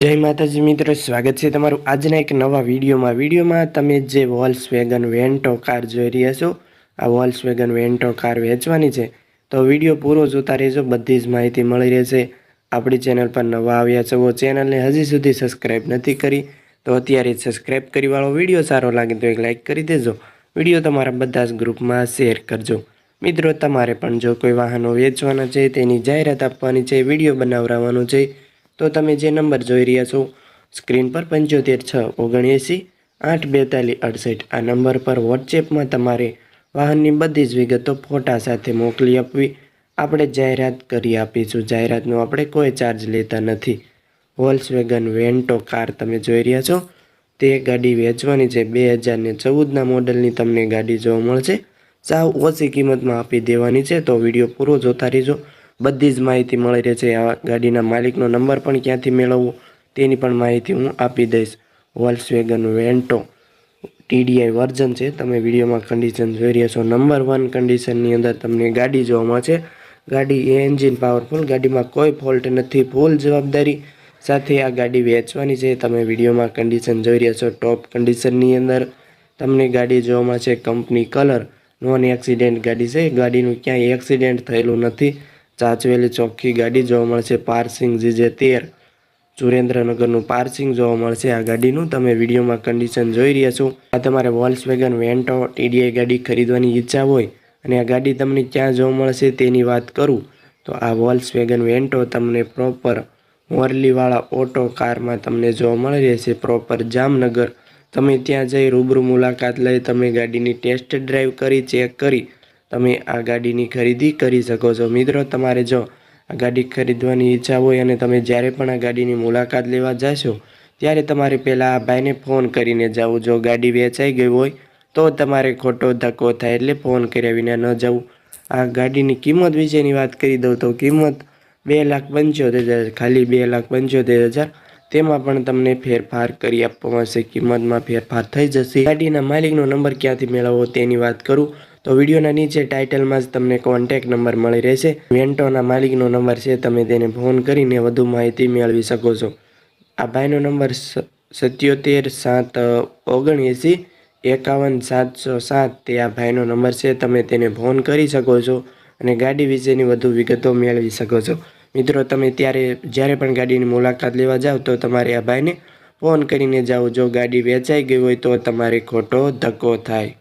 જય માતાજી મિત્રો, સ્વાગત છે તમારું આજના એક નવા વિડીયોમાં. વિડીયોમાં તમે જે વોલ્સ વેગન વેન્ટો કાર જોઈ રહ્યા છો, આ વોલ્સ વેગન વેન્ટો કાર વેચવાની છે, તો વીડિયો પૂરો જોતા રહેજો, બધી જ માહિતી મળી રહેશે. આપણી ચેનલ પર નવા આવ્યા છો ચેનલને હજી સુધી સબસ્ક્રાઈબ નથી કરી, તો અત્યારે જ સબસ્ક્રાઈબ કરી વાળો. વીડિયો સારો લાગે તો એક લાઇક કરી દેજો. વીડિયો તમારા બધા જ ગ્રુપમાં શેર કરજો. મિત્રો, તમારે પણ જો કોઈ વાહનો વેચવાના છે, તેની જાહેરાત આપવાની છે, વીડિયો બનાવરાવવાનો છે તો તમે જે નંબર જોઈ રહ્યા છો, સ્ક્રીન પર પંચોતેર છ ઓગણએંસી આઠ બેતાલીસ અડસઠ, આ નંબર પર વોટ્સએપમાં તમારે વાહનની બધી જ વિગતો ફોટા સાથે મોકલી આપવી. આપણે જાહેરાત કરી આપીશું. જાહેરાતનો આપણે કોઈ ચાર્જ લેતા નથી. વોલ્સવેગન વેન્ટો કાર તમે જોઈ રહ્યા છો. તે ગાડી વેચવાની છે. બે હજારને ચૌદના મોડલની તમને ગાડી જોવા મળશે. સાવ ઓછી કિંમતમાં આપી દેવાની છે. તો વીડિયો પૂરો જોતા રહેજો. બધી જ માહિતી મળી રહે છે. આ ગાડીના માલિકનો નંબર પણ ક્યાંથી મેળવવો તેની પણ માહિતી હું આપી દઈશ. વોલ્સવેગન વેન્ટો ટીડીઆઈ વર્ઝન છે. તમે વિડીયોમાં કન્ડિશન જોઈ રહ્યા છો. નંબર વન કન્ડિશનની અંદર તમને ગાડી જોવા મળશે. ગાડી એ એન્જિન પાવરફુલ ગાડીમાં કોઈ ફોલ્ટ નથી. ફૂલ જવાબદારી સાથે આ ગાડી વેચવાની છે. તમે વિડીયોમાં કન્ડિશન જોઈ રહ્યા છો. ટોપ કન્ડિશનની અંદર તમને ગાડી જોવા મળશે. કંપની કલર નોન એક્સિડેન્ટ ગાડી છે. ગાડીનું ક્યાંય એક્સિડન્ટ થયેલું નથી. ચાચવેલી ચોખ્ખી ગાડી જોવા મળશે, પાર્સિંગ જીજે તેર. સુરેન્દ્રનગરનું પાર્સિંગ જોવા મળશે. આ ગાડીનું તમે વિડીયોમાં કન્ડિશન જોઈ રહ્યા છો. આ તમારે વોલ્સવેગન વેન્ટો ટીડીઆઈ ગાડી ખરીદવાની ઈચ્છા હોય અને આ ગાડી તમને ક્યાં જોવા મળશે તેની વાત કરું, તો આ વોલ્સવેગન વેન્ટો તમને પ્રોપર મોરલીવાળા ઓટો કારમાં તમને જોવા મળી રહેશે. પ્રોપર જામનગર. તમે ત્યાં જઈ રૂબરૂ મુલાકાત લઈ તમે ગાડીની ટેસ્ટ ડ્રાઈવ કરી ચેક કરી તમે આ ગાડીની ખરીદી કરી શકો છો. મિત્રો, તમારે જો આ ગાડી ખરીદવાની ઈચ્છા હોય અને તમે જ્યારે પણ આ ગાડીની મુલાકાત લેવા જશો, ત્યારે તમારે પહેલાં આ ભાઈને ફોન કરીને જવું. જો ગાડી વેચાઈ ગઈ હોય, તો તમારે ખોટો ધક્કો થાય એટલે ફોન કર્યા વિના ન જવું. આ ગાડીની કિંમત વિશેની વાત કરી દઉં તો કિંમત બે લાખ પંચોતેર હજાર, ખાલી બે લાખ પંચોતેર હજાર. તેમાં પણ તમને ફેરફાર કરી આપવામાં આવશે. કિંમતમાં ફેરફાર થઈ જશે. ગાડીના માલિકનો નંબર ક્યાંથી મેળવવો તેની વાત કરું. તો વિડીયોના નીચે ટાઇટલમાં જ તમને કોન્ટેક નંબર મળી રહેશે. વેન્ટોના માલિકનો નંબર છે, તમે તેને ફોન કરીને વધુ માહિતી મેળવી શકો છો. આ ભાઈનો નંબર સત્યોતેર સાત ઓગણએંસી, એકાવન સાતસો સાત તે આ ભાઈનો નંબર છે, તમે તેને ફોન કરી શકો છો અને ગાડી વિશેની વધુ વિગતો મેળવી શકો છો. મિત્રો, તમે ત્યારે, જ્યારે પણ ગાડીની મુલાકાત લેવા જાઓ તો તમારે આ ભાઈને ફોન કરીને જાઓ. જો ગાડી વેચાઈ ગઈ હોય તો તમારે ખોટો ધક્કો થાય.